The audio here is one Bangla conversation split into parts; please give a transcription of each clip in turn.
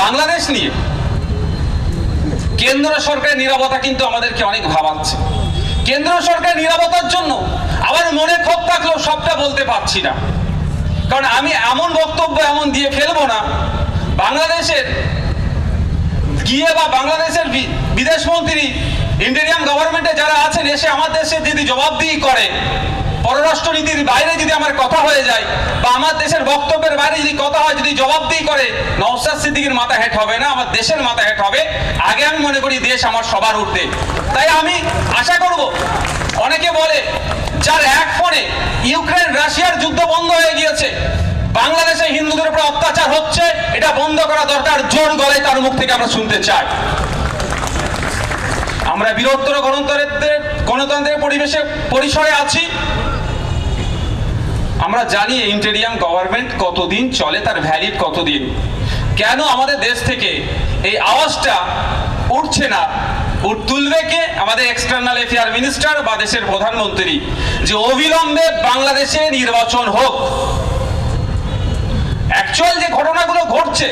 বাংলাদেশ নিয়ে কেন্দ্র সরকারের নিরাপত্তা কিন্তু আমাদেরকে অনেক ভাবাচ্ছে। কেন্দ্র সরকারের নিরাপত্তার জন্য আমার মনে ক্ষোভ থাকলেও সবটা বলতে পারছি না। কারণ আমি এমন বক্তব্য এমন দিয়ে ফেলব না, বাংলাদেশের গিয়ে বা বাংলাদেশের বিদেশমন্ত্রী ইন্ডিয়ান গভর্নমেন্টে যারা আছেন, এসে আমার দেশে যদি জবাবদিহি করে পররাষ্ট্রনীতির বাইরে যদি আমার কথা হয়ে যায় বা আমার দেশের বক্তব্যের বাইরে যদি কথা হয়, যদি জবাবদিহি করে নওসাদ সিদ্দিকির মাথা হেট হবে না, আমার দেশের মাথা হেট হবে। আগে আমি মনে করি দেশ আমার সবার উঠতে তাই আমি আশা করব, অনেকে বলে, যার এক ফোনে ইউক্রেন রাশিয়ার যুদ্ধ বন্ধ হয়ে গিয়েছে, বাংলাদেশে হিন্দুদের উপর অত্যাচার হচ্ছে, এটা বন্ধ করা দরকার, জোর গলায় তার মুখ থেকে আমরা শুনতে চাই। আমরা বৃহত্তর গণতন্ত্রের গণতন্ত্রের পরিবেশে, পরিসরে আছি আমরা জানি ইন্টেরিয়াম গভর্নমেন্ট কতদিন চলে, তার ভ্যালিড কতদিন। কেন আমাদের দেশ থেকে এই আওয়াজটা উঠছে না? তুলবে কে? আমাদের এক্সটার্নাল অ্যাফেয়ার মিনিস্টার বা দেশের প্রধানমন্ত্রী? যে অবিলম্বে বাংলাদেশে নির্বাচন হোক। অ্যাকচুয়াল যে ঘটনাগুলো ঘটছে,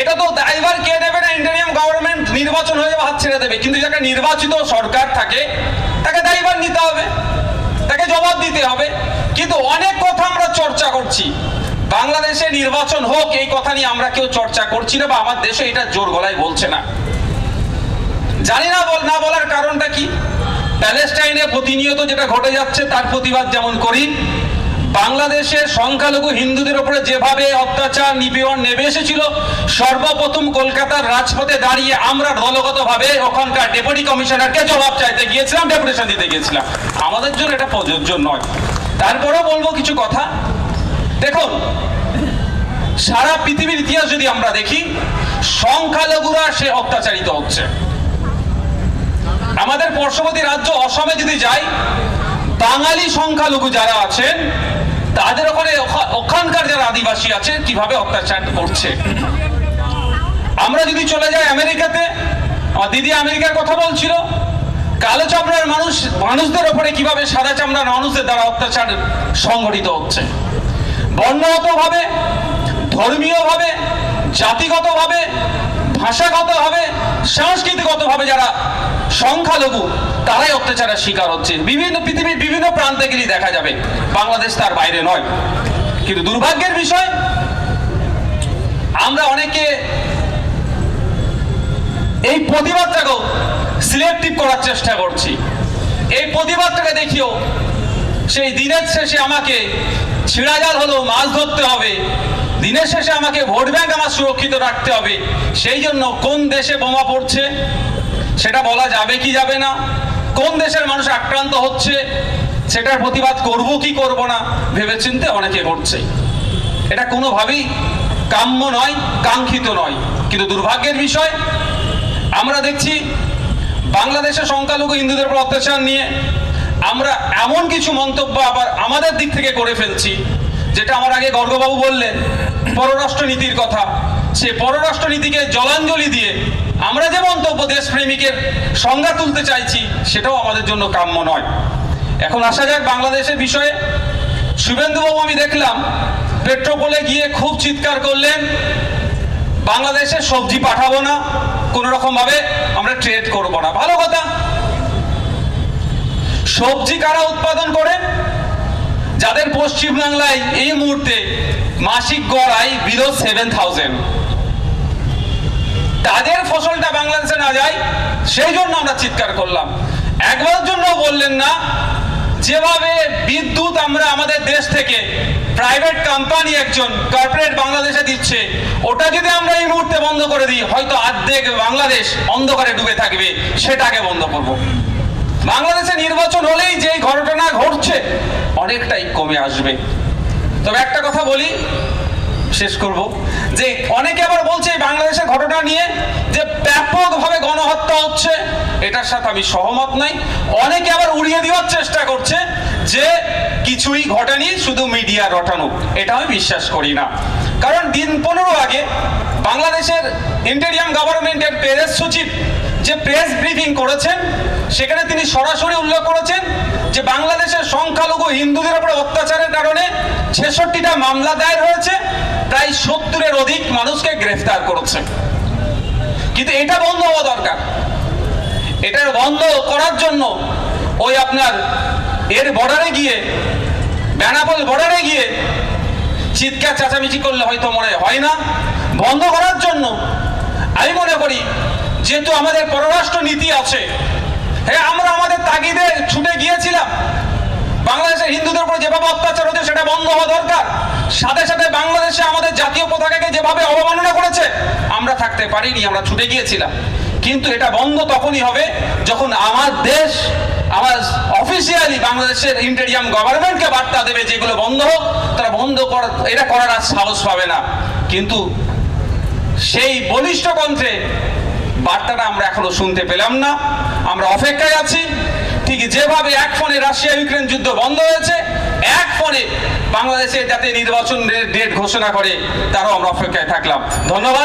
এটা তো দায়ভার কে দেবে না ইন্ডিয়ান গভর্নমেন্ট নির্বাচন হয়ে হাত ছেড়ে দেবে। কিন্তু যাকে নির্বাচিত সরকার থাকে, তাকে দায়ভার নিতে হবে। তাকে জবাব দিতে হবে। কিন্তু অনেক কথা আমরা চর্চা করছি। বাংলাদেশে নির্বাচন হোক, এই কথা নিয়ে আমরা কেউ চর্চা করছি না বা আমার দেশে এটা জোর গলায় বলছে না। জানি না বল না বলার কারণটা কি? প্যালেস্টাইনে প্রতিনিয়ত যেটা ঘটে যাচ্ছে, তার প্রতিবাদ যেমন করি বাংলাদেশের সংখ্যালঘু হিন্দুদের উপরে যেভাবে অত্যাচার, নিপীড়ন নেমে এসেছিল, সর্বপ্রথম কলকাতার রাজপথে দাঁড়িয়ে আমরা দলগতভাবে ওখানকার ডেপুটি কমিশনারকে জবাব চাইতে গিয়েছিলাম, ডেপুটেশন দিতে গিয়েছিলাম। আমাদের জন্য এটা প্রযোজ্য নয়। তারপরেও বলব কিছু কথা। দেখুন, সারা পৃথিবীর ইতিহাস যদি আমরা দেখি, সংখ্যালঘুরা সে অত্যাচারিত হচ্ছে। আমাদের পার্শ্ববর্তী রাজ্য অসমে যদি যাই, বাঙালি সংখ্যালঘু যারা আছেন তাদের ওখানে ওখা- ওখানকার যারা আদিবাসী আছে, কীভাবে অত্যাচার করছে? আমরা যদি চলে যাই আমেরিকাতে, আমার দিদি আমেরিকার কথা বলছিল, কালো চামড়ার মানুষ, মানুষদের ওপরে কীভাবে সাদা চামড়ার মানুষদের দ্বারা অত্যাচার সংঘটিত হচ্ছে? বর্ণগতভাবে, ধর্মীয়ভাবে, জাতিগতভাবে, ভাষাগতভাবে, সাংস্কৃতিকগতভাবে যারা সংখ্যালঘু, তারাই অত্যাচারের শিকার হচ্ছে। বিভিন্ন পৃথিবীর বিভিন্ন প্রান্তে গেলেই দেখা যাবে, বাংলাদেশ তার বাইরে নয়। কিন্তু দুর্ভাগ্যের বিষয়, আমরা অনেকে এই প্রতিবাদটাকেও সিলেক্টিভ করার চেষ্টা করছি। এই প্রতিবাদটাকে দেখিও, সেই দিনের শেষে আমাকে ছিঁড়া জাল হলেও মাছ ধরতে হবে, দিনের শেষে আমাকে ভোট ব্যাংক আমার সুরক্ষিত রাখতে হবে, সেই জন্য কোন দেশে বোমা পড়ছে সেটা বলা যাবে কি যাবে না? কোন দেশের মানুষ আক্রান্ত হচ্ছে? সেটার প্রতিবাদ করব কি করব না? ভেবে ভেবেচিন্তে অনেকে করছে এটা কোনোভাবেই কাম্য নয়, কাঙ্ক্ষিত নয়। কিন্তু দুর্ভাগ্যের বিষয়, আমরা দেখছি বাংলাদেশের সংখ্যালঘু হিন্দুদের উপর অত্যাচার নিয়ে আমরা এমন কিছু মন্তব্য আবার আমাদের দিক থেকে করে ফেলছি, যেটা আমার আগে গর্গবাবু বললেন পররাষ্ট্র নীতির কথা। সে পররাষ্ট্র নীতিকে জলাঞ্জলি দিয়ে আমরা যে মন্তব্য দেশপ্রেমিকের সংজ্ঞা তুলতে চাইছি, সেটাও আমাদের জন্য কাম্য নয়। এখন আসা যাক বাংলাদেশের বিষয়ে। শুভেন্দুবাবু আমি দেখলাম পেট্রোপোলে গিয়ে খুব চিৎকার করলেন, বাংলাদেশে সবজি পাঠাবো না, কোন রকম ভাবে আমরা ট্রেড করব না। ভালো কথা। সবজি কারা উৎপাদন করে? যাদের পশ্চিম বাংলায় এই মুহূর্তে মাসিক গড় আয় বিলো সেভেন থাউজেন্ড তাদের ফসলটা বাংলাদেশে না যায়, সেই জন্য আমরা চিৎকার করলাম। একবারের জন্য বললেন না, যেভাবে বিদ্যুৎ আমরা আমাদের দেশ থেকে প্রাইভেট কোম্পানি একজন কর্পোরেট বাংলাদেশে দিচ্ছে, ওটা যদি আমরা এই মুহূর্তে বন্ধ করে দিই, হয়তো অর্ধেক বাংলাদেশ অন্ধকারে ডুবে থাকবে, সেটাকে বন্ধ করব। বাংলাদেশে নির্বাচন হলেই যে ঘটনা ঘটছে, অনেকটাই কমে আসবে। তবে একটা কথা বলি, শেষ করব, যে অনেকে আবার বলছে এই ঘটনা নিয়ে যে ব্যাপকভাবে গণহত্যা হচ্ছে, এটার সাথে আমি সহমত নাই। অনেকে আবার উড়িয়ে দেওয়ার চেষ্টা করছে যে কিছুই ঘটেনি, শুধু মিডিয়া রটানো। এটা আমি বিশ্বাস করি না। কারণ দিন পনেরো আগে বাংলাদেশের ইন্টেরিয়াম গভর্নমেন্টের প্রেস সচিব যে প্রেস ব্রিফিং করেছেন, সেখানে তিনি সরাসরি উল্লেখ করেছেন যে বাংলাদেশের সংখ্যালঘু হিন্দুদের উপরে অত্যাচারের কারণে ছেষট্টিটা মামলা দায়ের হয়েছে, প্রায় সত্তরের অধিক মানুষকে গ্রেফতার করেছে। কিন্তু এটা বন্ধ হওয়া দরকার। এটা বন্ধ করার জন্য ওই আপনার এর বর্ডারে গিয়ে, বেনাপোল বর্ডারে গিয়ে চিৎকার চেঁচামেচি করলে হয়তো মনে হয় না। বন্ধ করার জন্য আমি মনে করি, যেহেতু আমাদের পররাষ্ট্র নীতি আছে হ্যাঁ আমরা আমাদের তাগিদে ছুটে গিয়েছিলাম বাংলাদেশের হিন্দুদের উপর যেভাবে অত্যাচার হচ্ছে সেটা বন্ধ হওয়া দরকার। সাথে সাথে বাংলাদেশে আমাদের জাতীয় পতাকাকে যেভাবে অবমাননা করেছে, আমরা থাকতে পারিনি, আমরা ছুটে গিয়েছিলাম। কিন্তু এটা বন্ধ তখনই হবে যখন আমার দেশ, আমার অফিসিয়ালি বাংলাদেশের ইন্টেরিয়াম গভর্নমেন্টকে বার্তা দেবে যেগুলো বন্ধ হোক। তারা বন্ধ করার, এটা করার আর সাহস পাবে না। কিন্তু সেই বলিষ্ঠ কণ্ঠে বার্তাটা আমরা এখনও শুনতে পেলাম না। আমরা অপেক্ষায় আছি। ঠিক যেভাবে এক ফোনে রাশিয়া ইউক্রেন যুদ্ধ বন্ধ হয়েছে, এক ফোনে বাংলাদেশে যাতে নির্বাচন ডেট ঘোষণা করে, তারও আমরা অপেক্ষায় থাকলাম। ধন্যবাদ।